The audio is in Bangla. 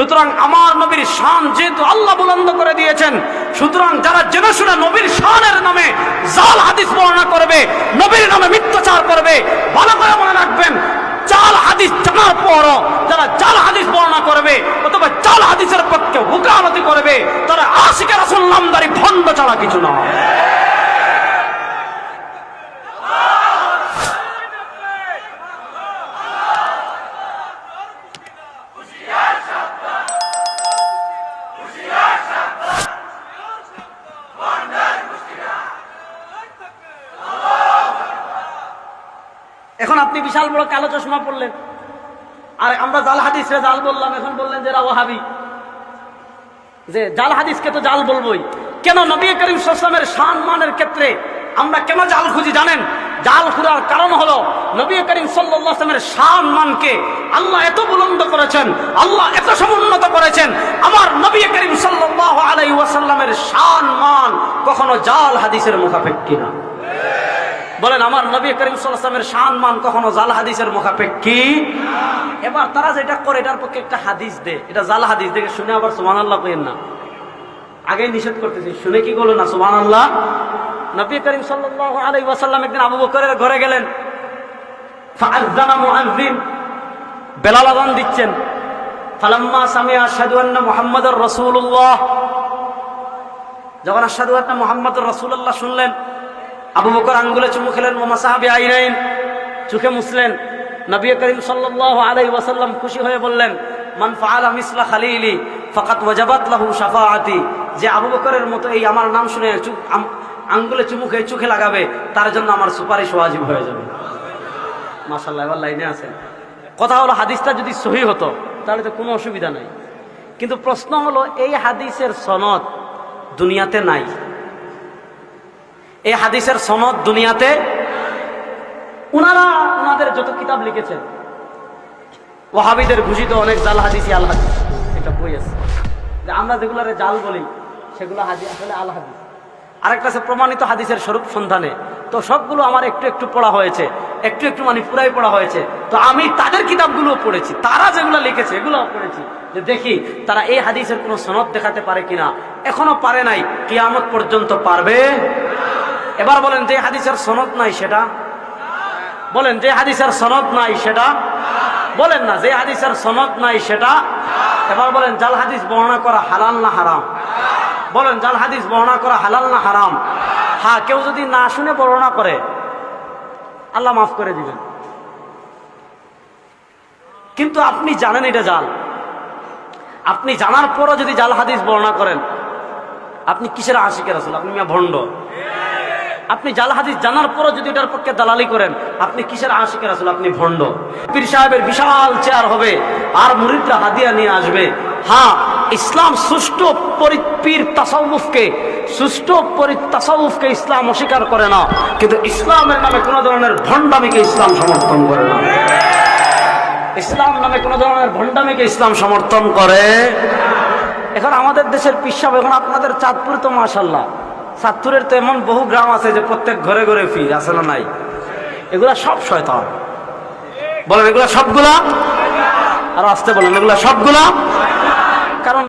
সুতরাং আমার নবীর শান যেহেতু আল্লাহ বুলন্দ করে দিয়েছেন, সুতরাং যারা জেনে শুনে নবীর শানের নামে জাল হাদিস বর্ণনা করবে, নবীর নামে মিথ্যাচার করবে, ভালো করে মনে রাখবেন চাল হাদিস জানার পরও যারা চাল হাদিস বর্ণনা করবে অথবা জাল হাদিসের পক্ষে হুকালতি করবে, তারা আশিকের আসল নামদারি ভণ্ড ছাড়া কিছু না এখন আপনি বিশাল বড় কালো চশমা পড়লেন আর আমরা জাল হাদিসরে জাল বললাম, এখন বললেন যে ওহাবি যে, জাল হাদিসকে তো জাল বলবোই। কেন নবী করিম সাল্লামের শান মানের ক্ষেত্রে আমরা কেন জাল খুঁজি জানেন? জাল খুঁজার কারণ হলো নবী করিম সাল্লামের শান মানকে আল্লাহ এত বুলন্দ করেছেন, আল্লাহ এত সমুন্নত করেছেন, আমার নবী করিম সাল্লাহ আলাই ওয়াসাল্লামের শান মান কখনো জাল হাদিসের মুখাপেক্ষি না। বলেন, আমার নবী করিম সাল্লামের শান মান কখনো জাল হাদিসের মুখাপেক্ষি? এবার তারা যেটা করে, এটার পক্ষে একটা হাদিস দে। এটা জাল হাদিস দেখে শুনে আবার সুমান আল্লাহ পেন না। আগে নিষেধ করতেছি, শুনে কি করল না? সুমান আল্লাহ নবী করিম সাল্লাল্লাহু আলাইহি ওয়াসাল্লাম একদিন আবু বকরের ঘরে গেলেন। বেলাল আযান দিচ্ছেন। ফালাম্মা সামিআ আশহাদু আন্না মুহাম্মাদুর রাসূলুল্লাহ। যখন আশহাদু আন্না মুহাম্মাদুর রাসূলুল্লাহ শুনলেন আবু বকর আঙ্গুলে চুমু খেলেন মোমা সাহাবি আইরাইন চোখে মুসলেন। নবী করিম সাল্লাল্লাহু আলাইহি ওয়াসাল্লাম খুশি হয়ে বললেন, মান ফাআলা মিসলা খালিলি ফাকাত ওয়াজাবাত লাহু শাফাআতি। যে আবু বকরের মতো এই আমার নাম শুনে চু- আম- আঙ্গুলে চুমু খেয়ে চোখে লাগাবে, তার জন্য আমার সুপারিশ ওয়াজিব হয়ে যাবে। মাশাআল্লাহ, এবার লাইনে আছেন। কথা হলো, হাদিসটা যদি সহি হতো, তাহলে তো কোনো অসুবিধা নাই। কিন্তু প্রশ্ন হলো, এই হাদিসের সনদ দুনিয়াতে নাই। এই হাদিসের সনদ দুনিয়াতে উনারা ওনাদের যত কিতাব লিখেছেন ওহাবিদের ঘোষিত অনেক জাল হাদিসি, আল হাদিস, এটা বই আছে। যে আমরা যেগুলারে জাল বলি, সেগুলো হাদি, আসলে আল হাদিস। আরেকটা আছে প্রমাণিত হাদিসের স্বরূপ সন্ধানে। তো সবগুলো আমার একটু একটু পড়া হয়েছে, একটু একটু মানে পুরাই পড়া হয়েছে। তো আমি তাদের কিতাবগুলো পড়েছি, তারা যেগুলো লিখেছে এগুলো পড়েছি। যে দেখি, তারা এই হাদিসের কোনো সনদ দেখাতে পারে কিনা, এখনও পারে নাই, কিয়ামত পর্যন্ত পারবে? এবার বলেন যে হাদিসের সনদ নাই সেটা? বলেন যে হাদিসের সনদ নাই সেটা? বলেন না, যে হাদিসের সনদ নাই সেটা? এবার বলেন জাল হাদিস বর্ণনা করা হালাল না হারাম? বলেন জাল হাদিস বর্ণনা করা হালাল না হারাম? হ্যাঁ কেউ যদি না শুনে বর্ণনা করে, আল্লাহ মাফ করে দিবেন। কিন্তু আপনি জানেন এটা জাল। আপনি জানার পরও যদি জাল হাদিস বর্ণনা করেন, আপনি কিসের আশিকের আসল আপনি মিয়া ভণ্ড। আপনি জাল হাদিস জানার পরও যদি এটার পক্ষে দালালি করেন, আপনি কিসের আশিকের আসলে আপনি ভণ্ড। পীর সাহেবের বিশাল চেয়ার হবে, আর মুরিদরা হাদিয়া নিয়ে আসবে। হ্যাঁ ইসলাম সুষ্ঠু পীর তাসাউফকে, সুষ্ঠু তাসাউফকে ইসলাম অস্বীকার করে না। কিন্তু ইসলামের নামে কোনো ধরনের ভণ্ডামিকে ইসলাম সমর্থন করে না। ইসলাম নামে কোনো ধরনের ভণ্ডামিকে ইসলাম সমর্থন করে। এখন আমাদের দেশের পিসাব এখন আপনাদের চাঁদপুর তো মাশাল্লাহ চাঁদপুরের তো এমন বহু গ্রাম আছে যে প্রত্যেক ঘরে ঘরে ফির, আছে না নাই? এগুলা সব শয়তান। বলেন, এগুলা সবগুলা? আর আসতে বলেন, এগুলা সবগুলা?